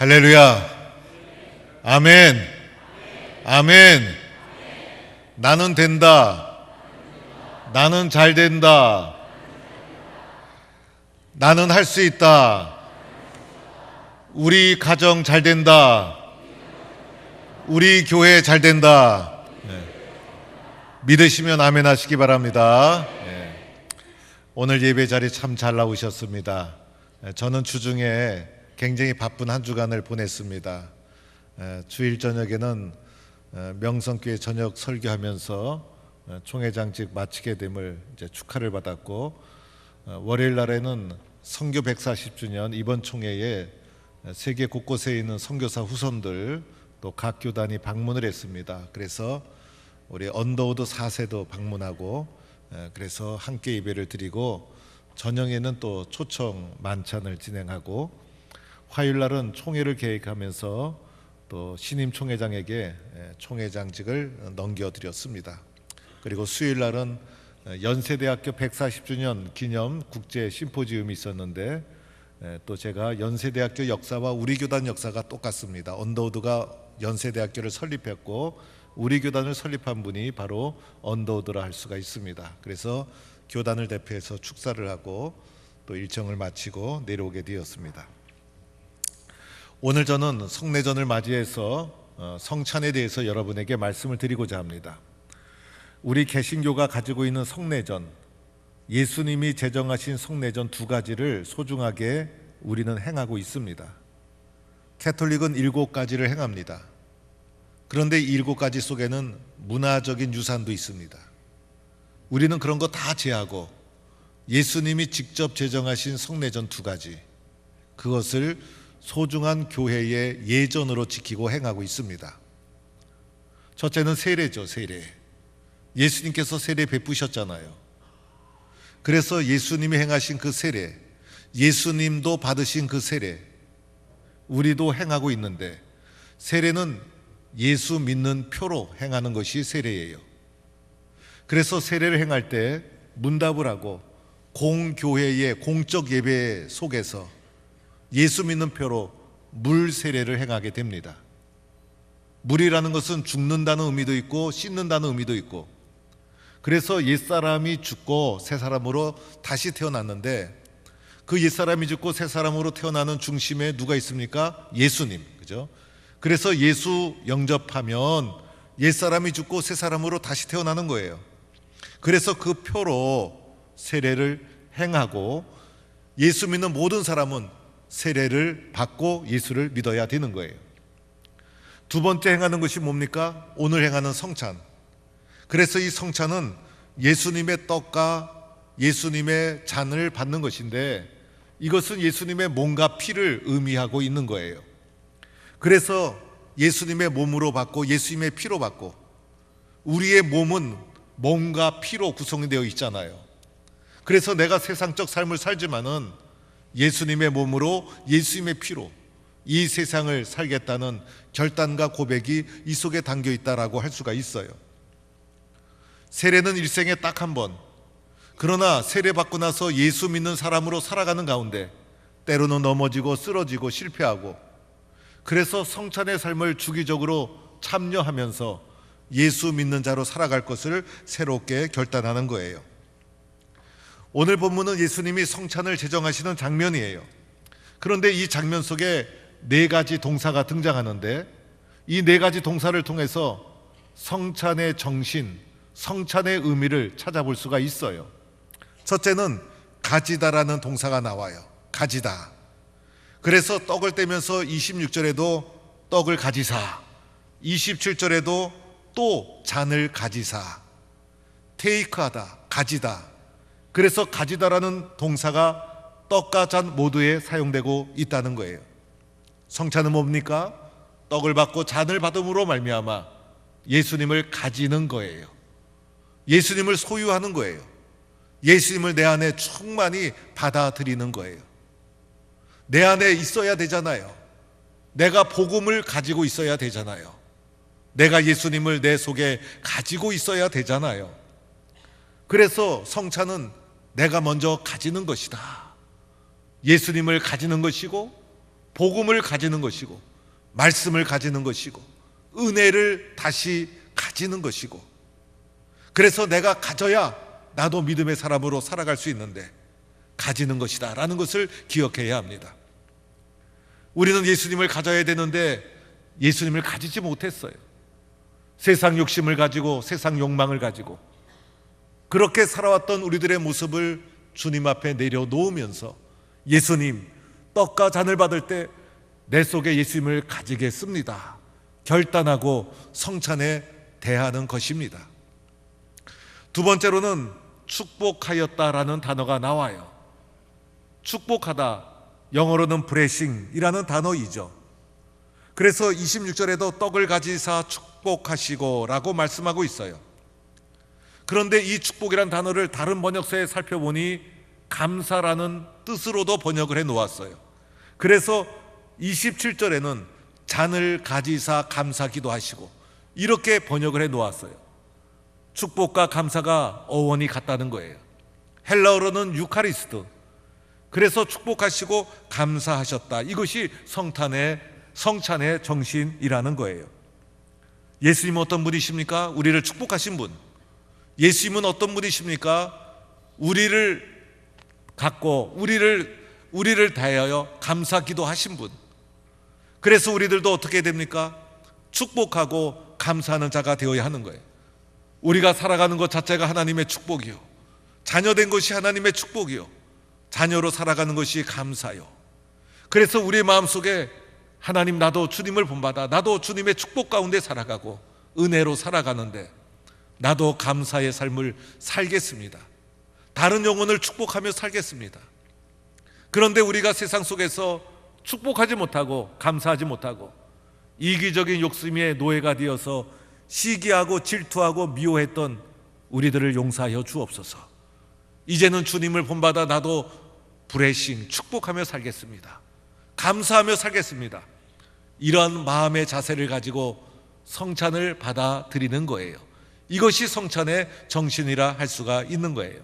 할렐루야. 아멘. 아멘. 나는 된다. 나는 잘 된다. 나는 할 수 있다. 우리 가정 잘 된다. 우리 교회 잘 된다. 네. 믿으시면 아멘 하시기 바랍니다. 네. 오늘 예배 자리 참 잘 나오셨습니다. 네, 저는 주중에 굉장히 바쁜 한 주간을 보냈습니다. 에, 주일 저녁에는 에, 명성교회 저녁 설교하면서 에, 총회장직 마치게 됨을 축하를 받았고 어, 월요일 날에는 선교 140주년 이번 총회에 에, 세계 곳곳에 있는 선교사 후손들 또 각 교단이 방문을 했습니다. 그래서 우리 언더우드 4세도 방문하고 에, 그래서 함께 예배를 드리고 저녁에는 또 초청 만찬을 진행하고 화요일 날은 총회를 계획하면서 또 신임 총회장에게 예, 총회장직을 넘겨드렸습니다. 그리고 수요일 날은 연세대학교 140주년 기념 국제 심포지움이 있었는데 예, 또 제가 연세대학교 역사와 우리 교단 역사가 똑같습니다. 언더우드가 연세대학교를 설립했고 우리 교단을 설립한 분이 바로 언더우드라 할 수가 있습니다. 그래서 교단을 대표해서 축사를 하고 또 일정을 마치고 내려오게 되었습니다. 오늘 저는 성내전을 맞이해서 어, 성찬에 대해서 여러분에게 말씀을 드리고자 합니다. 우리 개신교가 가지고 있는 성내전, 예수님이 제정하신 성내전 두 가지를 소중하게 우리는 행하고 있습니다. 캐톨릭은 일곱 가지를 행합니다. 그런데 이 일곱 가지 속에는 문화적인 유산도 있습니다. 우리는 그런 거 다 제하고 예수님이 직접 제정하신 성내전 두 가지 그것을 소중한 교회의 예전으로 지키고 행하고 있습니다. 첫째는 세례죠, 세례. 예수님께서 세례 베푸셨잖아요. 그래서 예수님이 행하신 그 세례, 예수님도 받으신 그 세례, 우리도 행하고 있는데 세례는 예수 믿는 표로 행하는 것이 세례예요. 그래서 세례를 행할 때 문답을 하고 공교회의 공적 예배 속에서 예수 믿는 표로 물 세례를 행하게 됩니다. 물이라는 것은 죽는다는 의미도 있고 씻는다는 의미도 있고 그래서 옛사람이 죽고 새 사람으로 다시 태어났는데 그 옛사람이 죽고 새 사람으로 태어나는 중심에 누가 있습니까? 예수님. 그죠? 그래서 예수 영접하면 옛사람이 죽고 새 사람으로 다시 태어나는 거예요. 그래서 그 표로 세례를 행하고 예수 믿는 모든 사람은 세례를 받고 예수를 믿어야 되는 거예요. 두 번째 행하는 것이 뭡니까? 오늘 행하는 성찬. 그래서 이 성찬은 예수님의 떡과 예수님의 잔을 받는 것인데 이것은 예수님의 몸과 피를 의미하고 있는 거예요. 그래서 예수님의 몸으로 받고 예수님의 피로 받고 우리의 몸은 몸과 피로 구성되어 있잖아요. 그래서 내가 세상적 삶을 살지만은 예수님의 몸으로 예수님의 피로 이 세상을 살겠다는 결단과 고백이 이 속에 담겨 있다라고 할 수가 있어요. 세례는 일생에 딱 한 번. 그러나 세례 받고 나서 예수 믿는 사람으로 살아가는 가운데 때로는 넘어지고 쓰러지고 실패하고 그래서 성찬의 삶을 주기적으로 참여하면서 예수 믿는 자로 살아갈 것을 새롭게 결단하는 거예요. 오늘 본문은 예수님이 성찬을 제정하시는 장면이에요. 그런데 이 장면 속에 네 가지 동사가 등장하는데 이 네 가지 동사를 통해서 성찬의 정신, 성찬의 의미를 찾아볼 수가 있어요. 첫째는 가지다라는 동사가 나와요. 가지다. 그래서 떡을 떼면서 26절에도 떡을 가지사, 27절에도 또 잔을 가지사, 테이크하다, 가지다. 그래서 가지다라는 동사가 떡과 잔 모두에 사용되고 있다는 거예요. 성찬은 뭡니까? 떡을 받고 잔을 받음으로 말미암아 예수님을 가지는 거예요. 예수님을 소유하는 거예요. 예수님을 내 안에 충만히 받아들이는 거예요. 내 안에 있어야 되잖아요. 내가 복음을 가지고 있어야 되잖아요. 내가 예수님을 내 속에 가지고 있어야 되잖아요. 그래서 성찬은 내가 먼저 가지는 것이다. 예수님을 가지는 것이고 복음을 가지는 것이고 말씀을 가지는 것이고 은혜를 다시 가지는 것이고 그래서 내가 가져야 나도 믿음의 사람으로 살아갈 수 있는데 가지는 것이다 라는 것을 기억해야 합니다. 우리는 예수님을 가져야 되는데 예수님을 가지지 못했어요. 세상 욕심을 가지고 세상 욕망을 가지고 그렇게 살아왔던 우리들의 모습을 주님 앞에 내려놓으면서 예수님 떡과 잔을 받을 때 내 속에 예수님을 가지겠습니다. 결단하고 성찬에 대하는 것입니다. 두 번째로는 축복하였다라는 단어가 나와요. 축복하다 영어로는 브레싱이라는 단어이죠. 그래서 26절에도 떡을 가지사 축복하시고라고 말씀하고 있어요. 그런데 이 축복이란 단어를 다른 번역서에 살펴보니 감사라는 뜻으로도 번역을 해 놓았어요. 그래서 27절에는 잔을 가지사 감사 기도하시고 이렇게 번역을 해 놓았어요. 축복과 감사가 어원이 같다는 거예요. 헬라어로는 유카리스트. 그래서 축복하시고 감사하셨다. 이것이 성탄의 성찬의 정신이라는 거예요. 예수님은 어떤 분이십니까? 우리를 축복하신 분. 예수님은 어떤 분이십니까? 우리를 갖고 우리를 우리를 대하여 감사 기도하신 분. 그래서 우리들도 어떻게 됩니까? 축복하고 감사하는 자가 되어야 하는 거예요. 우리가 살아가는 것 자체가 하나님의 축복이요. 자녀된 것이 하나님의 축복이요. 자녀로 살아가는 것이 감사요. 그래서 우리 마음속에 하나님 나도 주님을 본받아 나도 주님의 축복 가운데 살아가고 은혜로 살아가는데 나도 감사의 삶을 살겠습니다. 다른 영혼을 축복하며 살겠습니다. 그런데 우리가 세상 속에서 축복하지 못하고 감사하지 못하고 이기적인 욕심의 노예가 되어서 시기하고 질투하고 미워했던 우리들을 용서하여 주옵소서. 이제는 주님을 본받아 나도 브레싱 축복하며 살겠습니다. 감사하며 살겠습니다. 이런 마음의 자세를 가지고 성찬을 받아들이는 거예요. 이것이 성찬의 정신이라 할 수가 있는 거예요.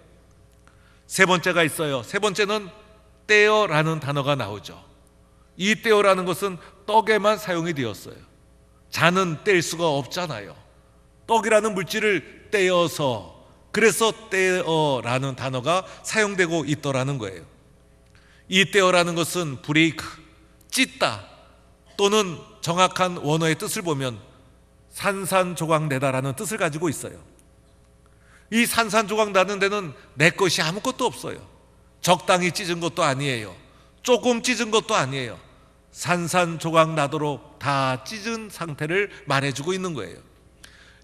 세 번째가 있어요. 세 번째는 떼어라는 단어가 나오죠. 이 떼어라는 것은 떡에만 사용이 되었어요. 잔은 뗄 수가 없잖아요. 떡이라는 물질을 떼어서 그래서 떼어라는 단어가 사용되고 있더라는 거예요. 이 떼어라는 것은 브레이크, 찢다 또는 정확한 원어의 뜻을 보면 산산조각 내다라는 뜻을 가지고 있어요. 이 산산조각 나는 데는 내 것이 아무것도 없어요. 적당히 찢은 것도 아니에요. 조금 찢은 것도 아니에요. 산산조각 나도록 다 찢은 상태를 말해주고 있는 거예요.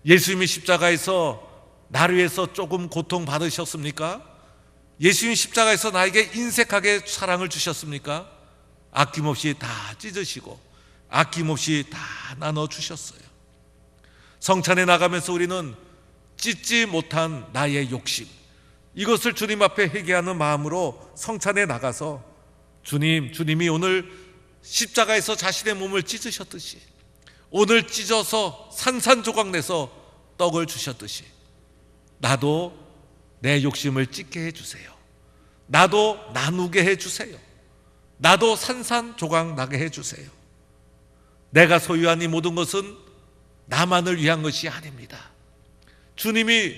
예수님이 십자가에서 나를 위해서 조금 고통 받으셨습니까? 예수님 십자가에서 나에게 인색하게 사랑을 주셨습니까? 아낌없이 다 찢으시고 아낌없이 다 나눠 주셨어요. 성찬에 나가면서 우리는 찢지 못한 나의 욕심 이것을 주님 앞에 회개하는 마음으로 성찬에 나가서 주님, 주님이 오늘 십자가에서 자신의 몸을 찢으셨듯이 오늘 찢어서 산산조각 내서 떡을 주셨듯이 나도 내 욕심을 찢게 해주세요. 나도 나누게 해주세요. 나도 산산조각 나게 해주세요. 내가 소유한 이 모든 것은 나만을 위한 것이 아닙니다. 주님이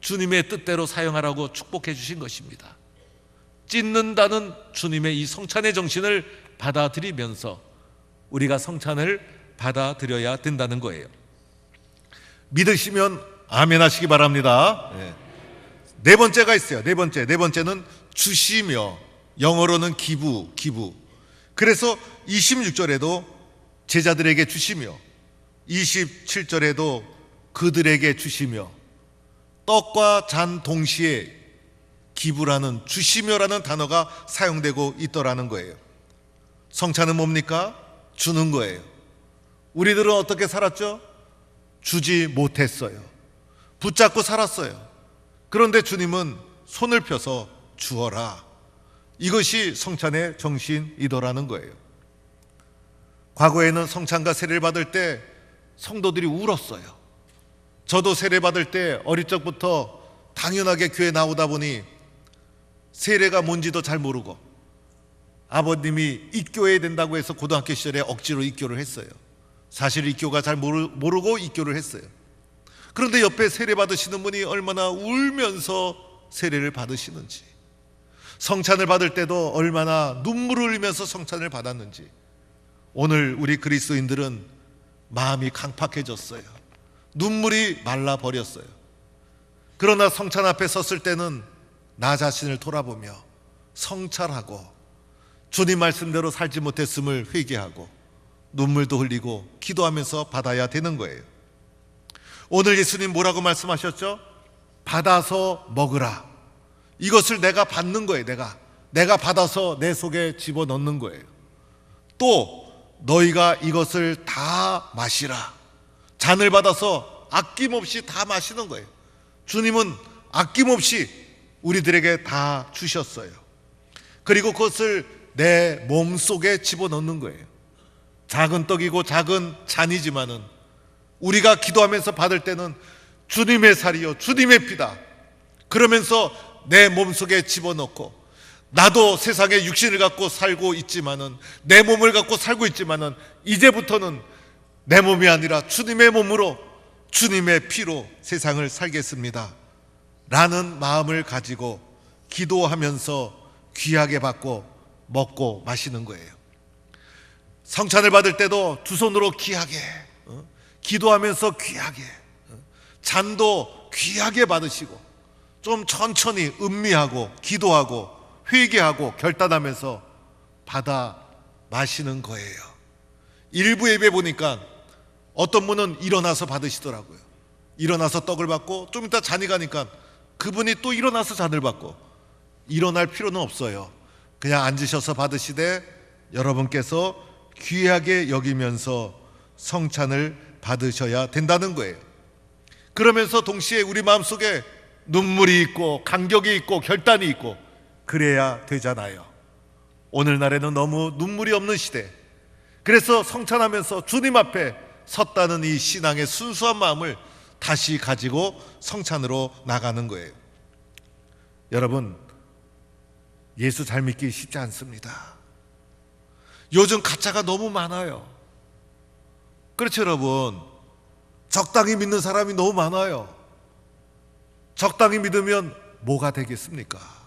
주님의 뜻대로 사용하라고 축복해 주신 것입니다. 찢는다는 주님의 이 성찬의 정신을 받아들이면서 우리가 성찬을 받아들여야 된다는 거예요. 믿으시면 아멘 하시기 바랍니다. 네. 네 번째가 있어요. 네 번째. 네 번째는 주시며 영어로는 기부, 기부. 그래서 26절에도 제자들에게 주시며 27절에도 그들에게 주시며 떡과 잔 동시에 기부라는 주시며라는 단어가 사용되고 있더라는 거예요. 성찬은 뭡니까? 주는 거예요. 우리들은 어떻게 살았죠? 주지 못했어요. 붙잡고 살았어요. 그런데 주님은 손을 펴서 주어라. 이것이 성찬의 정신이더라는 거예요. 과거에는 성찬과 세례를 받을 때 성도들이 울었어요. 저도 세례 받을 때 어릴 적부터 당연하게 교회 나오다 보니 세례가 뭔지도 잘 모르고 아버님이 입교해야 된다고 해서 고등학교 시절에 억지로 입교를 했어요. 사실 입교가 잘 모르, 모르고 입교를 했어요. 그런데 옆에 세례 받으시는 분이 얼마나 울면서 세례를 받으시는지, 성찬을 받을 때도 얼마나 눈물을 흘리면서 성찬을 받았는지, 오늘 우리 그리스도인들은 마음이 강팍해졌어요. 눈물이 말라 버렸어요. 그러나 성찬 앞에 섰을 때는 나 자신을 돌아보며 성찰하고 주님 말씀대로 살지 못했음을 회개하고 눈물도 흘리고 기도하면서 받아야 되는 거예요. 오늘 예수님 뭐라고 말씀하셨죠? 받아서 먹으라. 이것을 내가 받는 거예요, 내가. 내가 받아서 내 속에 집어 넣는 거예요. 또 너희가 이것을 다 마시라. 잔을 받아서 아낌없이 다 마시는 거예요. 주님은 아낌없이 우리들에게 다 주셨어요. 그리고 그것을 내 몸 속에 집어넣는 거예요. 작은 떡이고 작은 잔이지만은 우리가 기도하면서 받을 때는 주님의 살이요, 주님의 피다. 그러면서 내 몸 속에 집어넣고 나도 세상에 육신을 갖고 살고 있지만은 내 몸을 갖고 살고 있지만은 이제부터는 내 몸이 아니라 주님의 몸으로 주님의 피로 세상을 살겠습니다. 라는 마음을 가지고 기도하면서 귀하게 받고 먹고 마시는 거예요. 성찬을 받을 때도 두 손으로 귀하게, 어? 기도하면서 귀하게, 어? 잔도 귀하게 받으시고, 좀 천천히 음미하고, 기도하고, 회개하고, 결단하면서 받아 마시는 거예요. 일부 예배 보니까 어떤 분은 일어나서 받으시더라고요. 일어나서 떡을 받고, 좀 이따 잔이 가니까 그분이 또 일어나서 잔을 받고, 일어날 필요는 없어요. 그냥 앉으셔서 받으시되 여러분께서 귀하게 여기면서 성찬을 받으셔야 된다는 거예요. 그러면서 동시에 우리 마음속에 눈물이 있고 감격이 있고 결단이 있고 그래야 되잖아요. 오늘날에는 너무 눈물이 없는 시대. 그래서 성찬하면서 주님 앞에 섰다는 이 신앙의 순수한 마음을 다시 가지고 성찬으로 나가는 거예요. 여러분, 예수 잘 믿기 쉽지 않습니다. 요즘 가짜가 너무 많아요. 그렇죠, 여러분. 적당히 믿는 사람이 너무 많아요. 적당히 믿으면 뭐가 되겠습니까?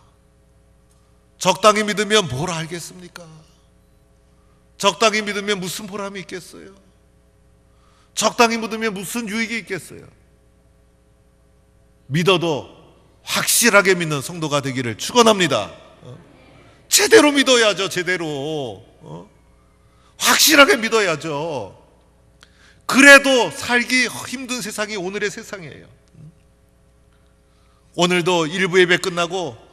적당히 믿으면 뭘 알겠습니까? 적당히 믿으면 무슨 보람이 있겠어요? 적당히 믿으면 무슨 유익이 있겠어요? 믿어도 확실하게 믿는 성도가 되기를 축원합니다. 어? 제대로 믿어야죠, 제대로. 어? 확실하게 믿어야죠. 그래도 살기 힘든 세상이 오늘의 세상이에요. 오늘도 일부 예배 끝나고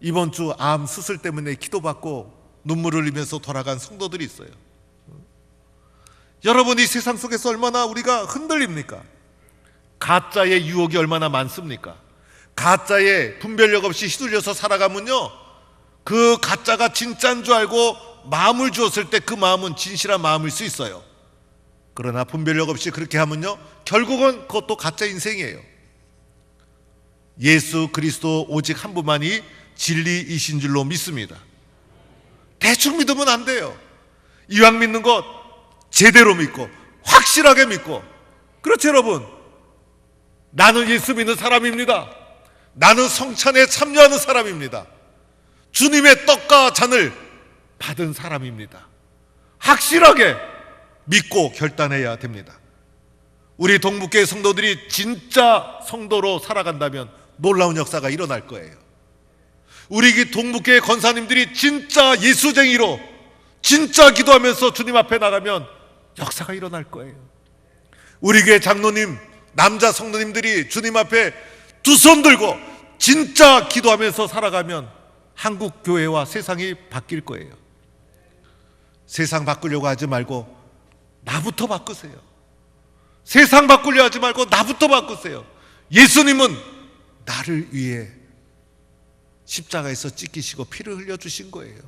이번 주 암 수술 때문에 기도받고 눈물을 흘리면서 돌아간 성도들이 있어요. 여러분 이 세상 속에서 얼마나 우리가 흔들립니까? 가짜의 유혹이 얼마나 많습니까? 가짜에 분별력 없이 휘둘려서 살아가면요. 그 가짜가 진짜인 줄 알고 마음을 주었을 때 그 마음은 진실한 마음일 수 있어요. 그러나 분별력 없이 그렇게 하면요. 결국은 그것도 가짜 인생이에요. 예수 그리스도 오직 한 분만이 진리이신 줄로 믿습니다. 대충 믿으면 안 돼요. 이왕 믿는 것 제대로 믿고 확실하게 믿고. 그렇죠 여러분? 나는 예수 믿는 사람입니다. 나는 성찬에 참여하는 사람입니다. 주님의 떡과 잔을 받은 사람입니다. 확실하게 믿고 결단해야 됩니다. 우리 동북교회 성도들이 진짜 성도로 살아간다면 놀라운 역사가 일어날 거예요 우리 동북교회 권사님들이 진짜 예수쟁이로 진짜 기도하면서 주님 앞에 나가면 역사가 일어날 거예요. 우리 교회 장로님, 남자 성도님들이 주님 앞에 두 손 들고 진짜 기도하면서 살아가면 한국 교회와 세상이 바뀔 거예요. 세상 바꾸려고 하지 말고 나부터 바꾸세요. 세상 바꾸려 하지 말고 나부터 바꾸세요. 예수님은 나를 위해 십자가에서 찢기시고 피를 흘려주신 거예요.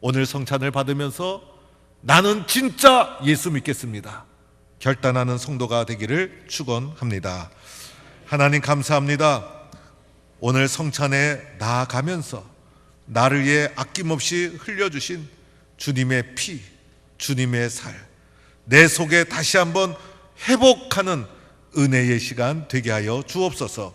오늘 성찬을 받으면서 나는 진짜 예수 믿겠습니다. 결단하는 성도가 되기를 축원합니다. 하나님 감사합니다. 오늘 성찬에 나아가면서 나를 위해 아낌없이 흘려주신 주님의 피, 주님의 살, 내 속에 다시 한번 회복하는 은혜의 시간 되게 하여 주옵소서.